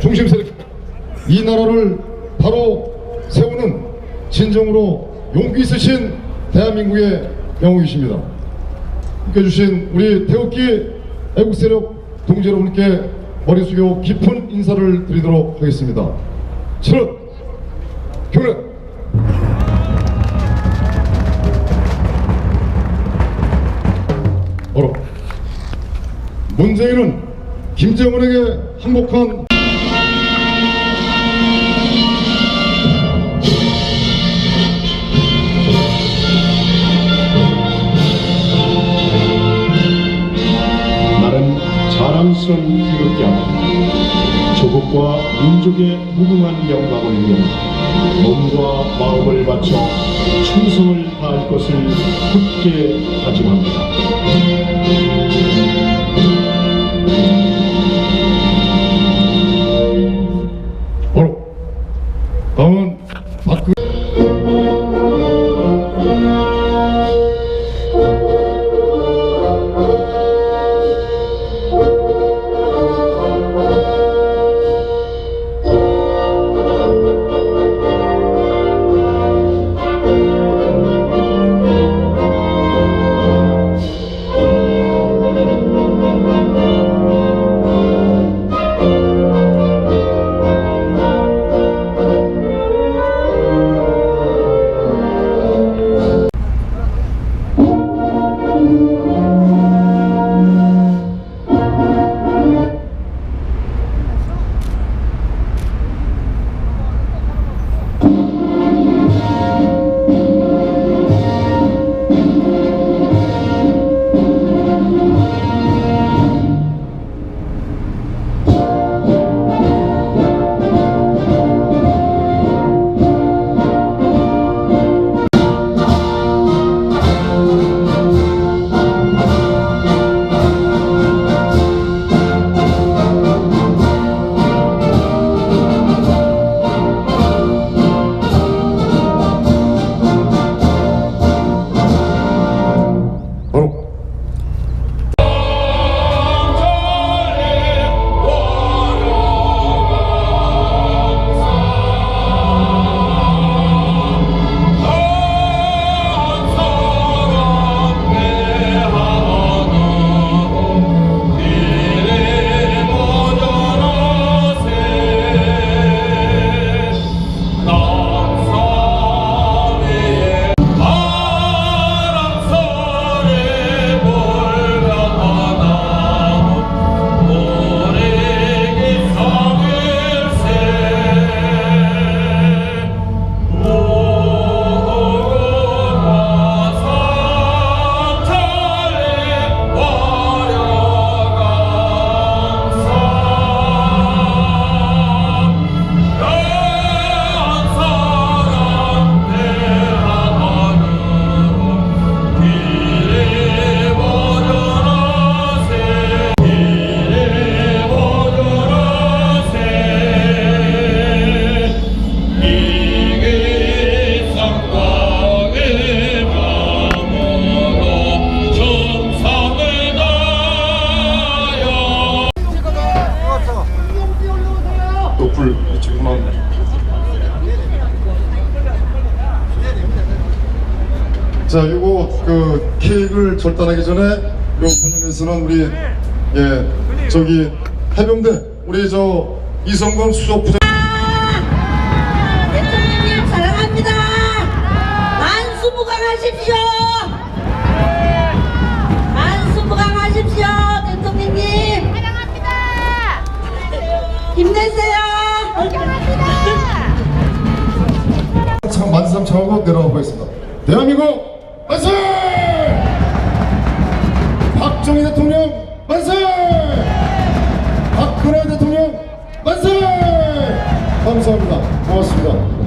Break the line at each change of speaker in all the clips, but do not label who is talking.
중심 세력 이 나라를 바로 세우는 진정으로 용기 있으신 대한민국의 영웅이십니다. 함께 해주신 우리 태극기 애국 세력 동지 여러분께 머리 숙여 깊은 인사를 드리도록 하겠습니다. 저는 교회 문재인은 김정은에게 항복한
나는 자랑스러운 태극기하고 조국과 민족의 무궁한 영광을 위해 몸과 마음을 바쳐 충성을 다할 것을 굳게 다짐합니다.
다 자, 요거 그 케이크를 절단하기 전에 요 관련해서는 우리 예 저기 해병대 우리 저 이성건 수석 부장
대통령님 사랑합니다. 만수무강하십시오. 만수무강하십시오, 대통령님.
사랑합니다.
힘내세요.
참 만삼창하고 내려가 보겠습니다. 대한민국 만세! 박정희 대통령 만세! 박근혜 대통령 만세! 감사합니다. 고맙습니다.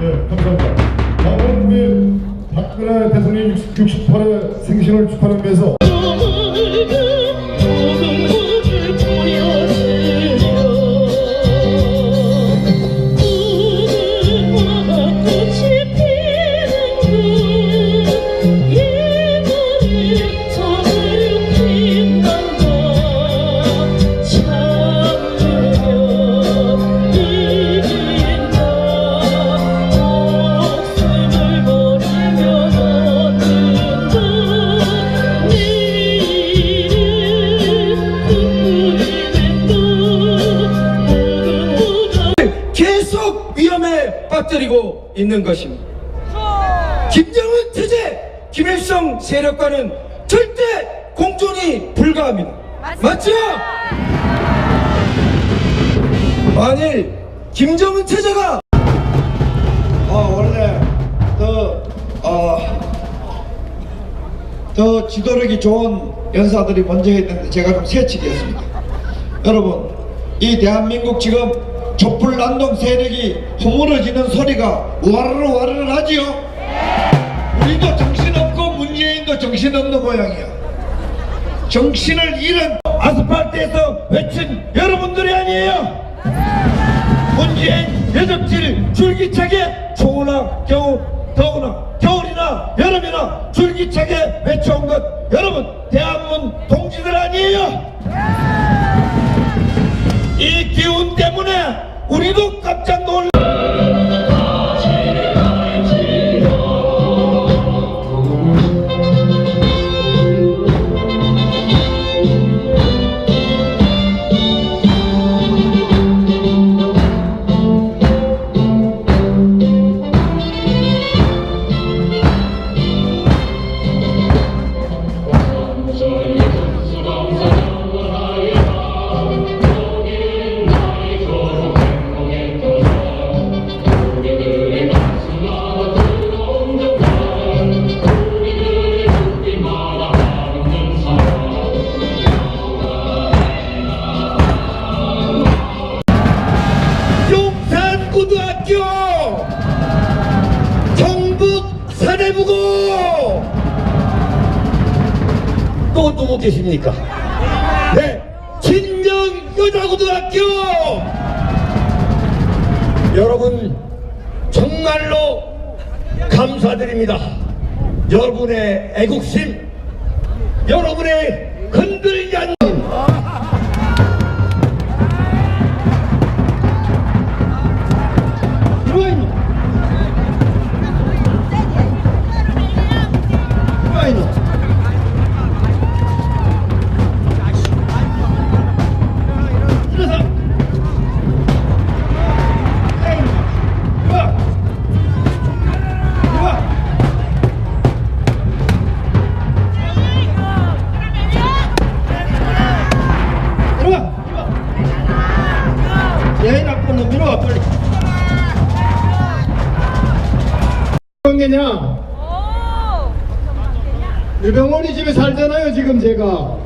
예, 감사합니다. 다음은 우리 박근혜 대통령 68회 생신을 축하하기 위해서
빠뜨리고 있는 것입니다. 김정은 체제, 김일성 세력과는 절대 공존이 불가합니다. 맞죠? 만일 김정은 체제가
어, 원래 더, 어, 더 지도력이 좋은 연사들이 먼저 했는데 제가 좀 새치기했습니다. 여러분, 이 대한민국 지금 촛불 난동 세력이 허물어지는 소리가 와르르 와르르 하지요? 우리도 정신없고 문재인도 정신없는 모양이야. 정신을 잃은 아스팔트에서 외친 여러분들이 아니에요. 문재인 여적질 줄기차게 추우나 겨울 더우나 겨울이나 여름이나 줄기차게 외쳐온 것 여러분 대한문 동지들 아니에요 이 기운 때문에 우 또 누구 계십니까? 네 진정 여자고등학교 여러분 정말로 감사드립니다 여러분의 애국심 여러분의 흔들지 않는
유병원이 집에 살잖아요 지금 제가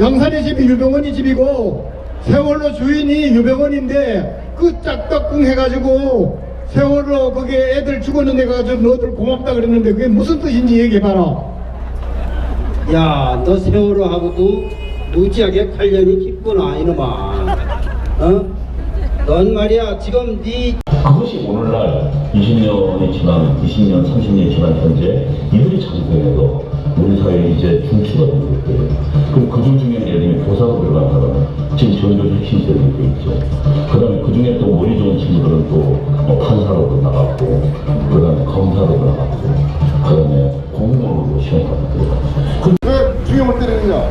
양산의 집이 유병원이 집이고 세월호 주인이 유병원인데 그 짝떡궁 해가지고 세월호 거기에 애들 죽었는 데 가서 너들 고맙다 그랬는데 그게 무슨 뜻인지 얘기해봐라
야, 너 세월호 하고도 무지하게 관련이 깊구나, 이놈아. 어? 넌 말이야, 지금 네
그것이 오늘날 20년이 지난, 20년, 30년이 지난 현재 이들이 장성해도 우리 사회에 이제 중추가 되고 있고요. 그럼 그중 중에 예를 들면 교사로 들어간다면 지금 전교조 핵심세력이 되고 있죠. 그 다음에 그 중에 또 머리 좋은 친구들은 또 뭐 판사로도 나갔고, 그 다음에 검사로도 나갔고, 그 다음에 공무원으로 시험까지 들어갔고.
왜 중형을 때리느냐?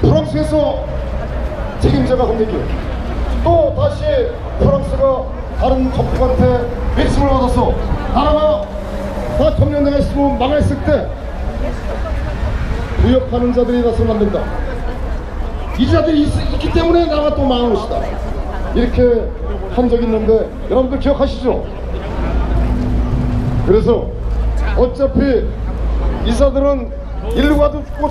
프랑스에서 책임자가 겁니까? 또 다시 프랑스가 다른 적국한테 외침을 받아서 나라가 다 점령당에 있으면 망했을 때 무역하는 자들이 나서면 안 된다. 이 자들이 있, 있기 때문에 나라가 또 망한 것이다. 이렇게 한 적이 있는데 여러분들 기억하시죠? 그래서 어차피 이사들은 일가도 죽고